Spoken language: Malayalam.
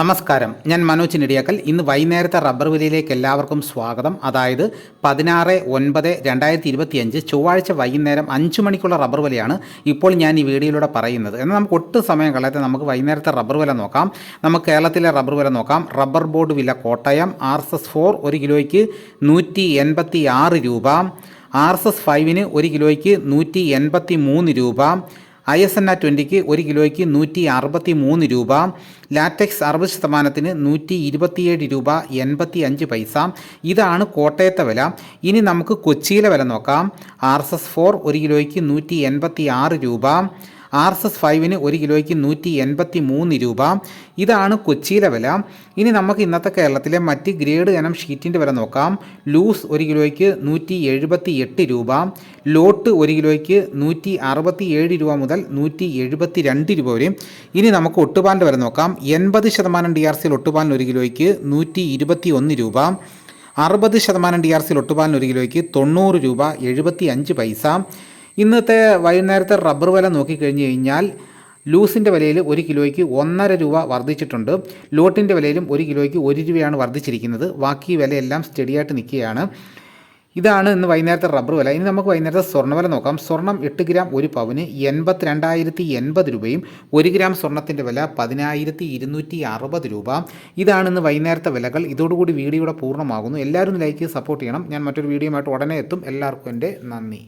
നമസ്കാരം. ഞാൻ മനോജ് നെടിയാക്കൽ. ഇന്ന് വൈകുന്നേരത്തെ റബ്ബർ വിലയിലേക്ക് എല്ലാവർക്കും സ്വാഗതം. അതായത് പതിനാറ് ഒൻപത് രണ്ടായിരത്തി ഇരുപത്തിയഞ്ച് ചൊവ്വാഴ്ച വൈകുന്നേരം അഞ്ച് മണിക്കുള്ള റബ്ബർ വിലയാണ് ഇപ്പോൾ ഞാൻ ഈ വീഡിയോയിലൂടെ പറയുന്നത്. എന്നാൽ നമുക്ക് ഒട്ടും സമയം കളയാതെ നമുക്ക് വൈകുന്നേരത്തെ റബ്ബർ വില നോക്കാം. നമുക്ക് കേരളത്തിലെ റബ്ബർ വില നോക്കാം. റബ്ബർ ബോർഡ് വില Kottayam R S S four ഒരു കിലോയ്ക്ക് നൂറ്റി എൺപത്തി ആറ് രൂപ ആർ എസ് എസ് ഫൈവിന് ഒരു കിലോയ്ക്ക് നൂറ്റി എൺപത്തി മൂന്ന് രൂപ ഐ എസ് എൻ ആ ട്വന്റിക്ക് ഒരു കിലോയ്ക്ക് നൂറ്റി അറുപത്തി മൂന്ന് രൂപ ലാറ്റക്സ് അറുപത് ശതമാനത്തിന് നൂറ്റി ഇരുപത്തിയേഴ് രൂപ എൺപത്തി അഞ്ച് പൈസ. ഇതാണ് കോട്ടയത്തെ വില. ഇനി നമുക്ക് കൊച്ചിയിലെ വില നോക്കാം. ആർ എസ് എസ് ഫോർ ഒരു കിലോയ്ക്ക് നൂറ്റി എൺപത്തി ആറ് രൂപ ആർ എസ് എസ് ഫൈവിന് ഒരു കിലോയ്ക്ക് നൂറ്റി എൺപത്തി മൂന്ന് രൂപ. ഇതാണ് കൊച്ചിയിലെ വില. ഇനി നമുക്ക് ഇന്നത്തെ കേരളത്തിലെ മറ്റ് ഗ്രേഡ് ഇനം ഷീറ്റിന്റെ വില നോക്കാം. ലൂസ് ഒരു കിലോയ്ക്ക് നൂറ്റി എഴുപത്തി എട്ട് രൂപ. ലോട്ട് ഒരു കിലോയ്ക്ക് നൂറ്റി അറുപത്തി ഏഴ് രൂപ മുതൽ നൂറ്റി എഴുപത്തി രണ്ട് രൂപ വരെ. ഇനി നമുക്ക് ഒട്ടുപാലിന്റെ വില നോക്കാം. എൺപത് ശതമാനം ഡി ആർ സിയിൽ ഒട്ടുപാലിന് ഒരു കിലോയ്ക്ക് നൂറ്റി ഇരുപത്തി ഒന്ന് രൂപ. അറുപത് ശതമാനം ഡി ആർ സിയിൽ ഒട്ടുപാലിന് ഒരു കിലോയ്ക്ക് തൊണ്ണൂറ് രൂപ എഴുപത്തി അഞ്ച് പൈസ. ഇന്നത്തെ വൈകുന്നേരത്തെ റബ്ബർ വില നോക്കിക്കഴിഞ്ഞ് കഴിഞ്ഞാൽ ലൂസിന്റെ വിലയിൽ ഒരു കിലോയ്ക്ക് ഒന്നര രൂപ വർദ്ധിച്ചിട്ടുണ്ട്. ലോട്ടിന്റെ വിലയിലും ഒരു കിലോയ്ക്ക് ഒരു രൂപയാണ് വർദ്ധിച്ചിരിക്കുന്നത്. ബാക്കി വിലയെല്ലാം സ്റ്റഡിയായിട്ട് നിൽക്കുകയാണ്. ഇതാണ് ഇന്ന് വൈകുന്നേരത്തെ റബ്ബർ വില. ഇനി നമുക്ക് വൈകുന്നേരത്തെ സ്വർണ നോക്കാം. സ്വർണം എട്ട് ഗ്രാം ഒരു പവന് എൺപത്തിരണ്ടായിരത്തി എൺപത് രൂപയും ഒരു ഗ്രാം സ്വർണത്തിന്റെ വില പതിനായിരത്തി ഇരുന്നൂറ്റി അറുപത് രൂപ. ഇതാണ് ഇന്ന് വൈകുന്നേരത്തെ വിലകൾ. ഇതോടുകൂടി വീഡിയോയുടെ പൂർണമാകുന്നു. എല്ലാവരും ലൈക്ക് സപ്പോർട്ട് ചെയ്യണം. ഞാൻ മറ്റൊരു വീഡിയോയുമായിട്ട് ഉടനെ എത്തും. എല്ലാവർക്കും എന്റെ നന്ദി.